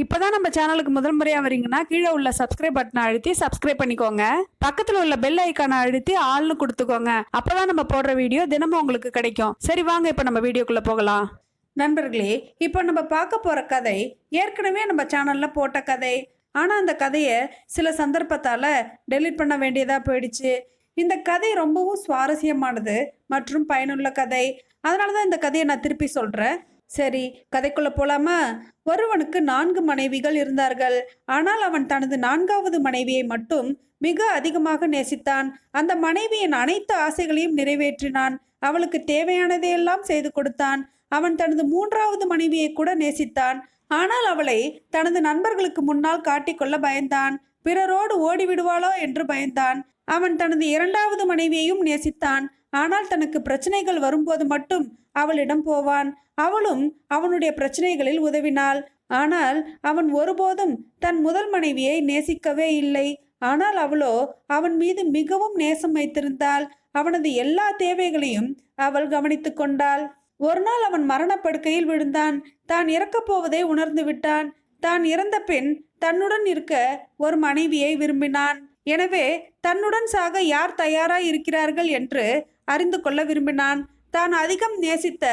இப்போதான் நம்ம சேனலுக்கு முதல் முறையாக வரீங்கன்னா கீழே உள்ள சப்ஸ்கிரைப் பட்டனை அழுத்தி சப்ஸ்கிரைப் பண்ணிக்கோங்க. பக்கத்தில் உள்ள பெல் ஐக்கானை அழுத்தி ஆள்னு கொடுத்துக்கோங்க. அப்போதான் நம்ம போடுற வீடியோ தினமும் உங்களுக்கு கிடைக்கும். சரி வாங்க இப்போ நம்ம வீடியோக்குள்ளே போகலாம். நண்பர்களே இப்போ நம்ம பார்க்க போகிற கதை ஏற்கனவே நம்ம சேனலில் போட்ட கதை. ஆனால் அந்த கதையை சில சந்தர்ப்பத்தால் டெலீட் பண்ண வேண்டியதாக போயிடுச்சு. இந்த கதை ரொம்பவும் சுவாரஸ்யமானது மற்றும் பயனுள்ள கதை. அதனால தான் இந்த கதையை நான் திருப்பி சொல்கிறேன் சரி கதைக்குள்ள போலாமா? ஒருவனுக்கு நான்கு மனைவிகள் இருந்தார்கள். ஆனால் அவன் தனது நான்காவது மனைவியை மட்டும் மிக அதிகமாக நேசித்தான். அந்த மனைவியின் அனைத்து ஆசைகளையும் நிறைவேற்றினான். அவளுக்கு தேவையானதையெல்லாம் செய்து கொடுத்தான். அவன் தனது மூன்றாவது மனைவியை கூட நேசித்தான். ஆனால் அவளை தனது நண்பர்களுக்கு முன்னால் காட்டிக்கொள்ள பயந்தான். பிறரோடு ஓடிவிடுவாளோ என்று பயந்தான். அவன் தனது இரண்டாவது மனைவியையும் நேசித்தான். ஆனால் தனக்கு பிரச்சனைகள் வரும்போது மட்டும் அவளிடம் போவான். அவளும் அவனுடைய பிரச்சனைகளில் உதவினாள். ஆனால் அவன் ஒருபோதும் தன் முதல் மனைவியை நேசிக்கவே இல்லை. ஆனால் அவளோ அவன் மீது மிகவும் நேசம் வைத்திருந்தாள். அவனது எல்லா தேவைகளையும் அவள் கவனித்து கொண்டாள். ஒரு நாள் அவன் மரணப்படுக்கையில் விழுந்தான். தான் இறக்கப் போவதை உணர்ந்து விட்டான். தான் இறந்த பின் தன்னுடன் இருக்க ஒரு மனைவியை விரும்பினான். எனவே தன்னுடன் சாக யார் தயாராய் இருக்கிறார்கள் என்று அறிந்து கொள்ள விரும்பினான். தான் அதிகம் நேசித்த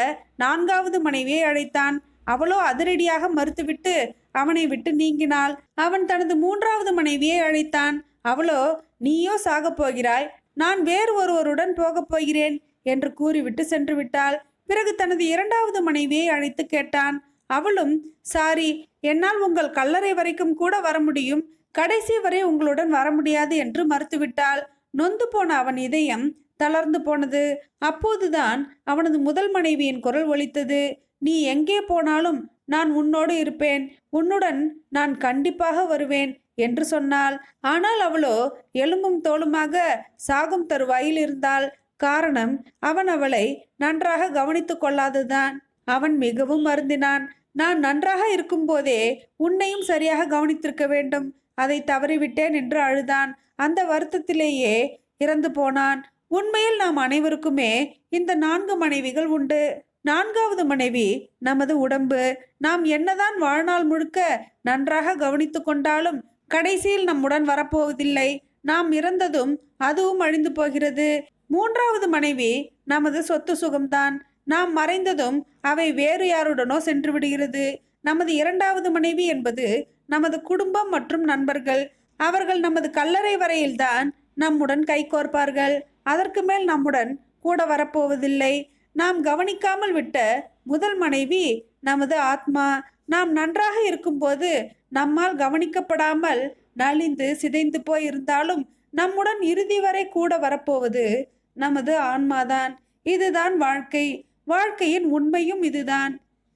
நான்காவது மனைவியை அழைத்தான். அவளோ அதிரடியாக மறுத்துவிட்டு அவனை விட்டு நீங்கினாள். அவன் தனது மூன்றாவது மனைவியை அழைத்தான். அவளோ நீயோ சாகப் போகிறாய். நான் வேறு ஒருவருடன் போகப் போகிறேன் என்று கூறிவிட்டு சென்று விட்டாள். பிறகு தனது இரண்டாவது மனைவியை அழைத்து கேட்டான். அவளும் சாரி என்னால் உங்கள் கல்லறை வரைக்கும் கூட வர முடியும். கடைசி வரை உங்களுடன் வர முடியாது என்று மறுத்துவிட்டாள். நொந்து போன அவன் இதயம் தளர்ந்து போனது. அப்போதுதான் அவனது முதல் மனைவியின் குரல் ஒலித்தது. நீ எங்கே போனாலும் நான் உன்னோடு இருப்பேன். உன்னுடன் நான் கண்டிப்பாக வருவேன் என்று சொன்னாள். ஆனால் அவளோ எலும்பும் தோலுமாக சாகும் தருவாயில் இருந்தாள். காரணம் அவன் அவளை நன்றாக கவனித்துக் கொள்ளாததுதான். அவன் மிகவும் மருந்தினான் நான் நன்றாக இருக்கும்போதே உன்னையும் சரியாக கவனித்திருக்க வேண்டும். அதை தவறிவிட்டேன் என்று அழுதான். அந்த வருத்தத்திலேயே இறந்து போனான். உண்மையில் நாம் அனைவருக்குமே இந்த நான்கு மனைவிகள் உண்டு. நான்காவது மனைவி நமது உடம்பு. நாம் என்னதான் வாழ்நாள் முழுக்க நன்றாக கவனித்து கொண்டாலும் கடைசியில் நம்முடன் வரப்போவதில்லை. நாம் இறந்ததும் அதுவும் அழிந்து போகிறது. மூன்றாவது மனைவி நமது சொத்து சுகம்தான். நாம் மறைந்ததும் அவை வேறு யாருடனோ சென்று விடுகிறது. நமது இரண்டாவது மனைவி என்பது நமது குடும்பம் மற்றும் நண்பர்கள். அவர்கள் நமது கல்லறை வரையில்தான் நம்முடன் கைகோர்ப்பார்கள் அதற்கு மேல் நம்முடன் கூட வரப்போவதில்லை. நாம் கவனிக்காமல் விட்ட முதல் மனைவி நமது ஆத்மா. நாம் நன்றாக இருக்கும்போது நம்மால் கவனிக்கப்படாமல் நலிந்து சிதைந்து போய் இருந்தாலும் நம்முடன் இறுதி வரை கூட வரப்போவது நமது ஆன்மாதான். இதுதான் வாழ்க்கை. வாழ்க்கையின் உண்மையும் இதுதான்.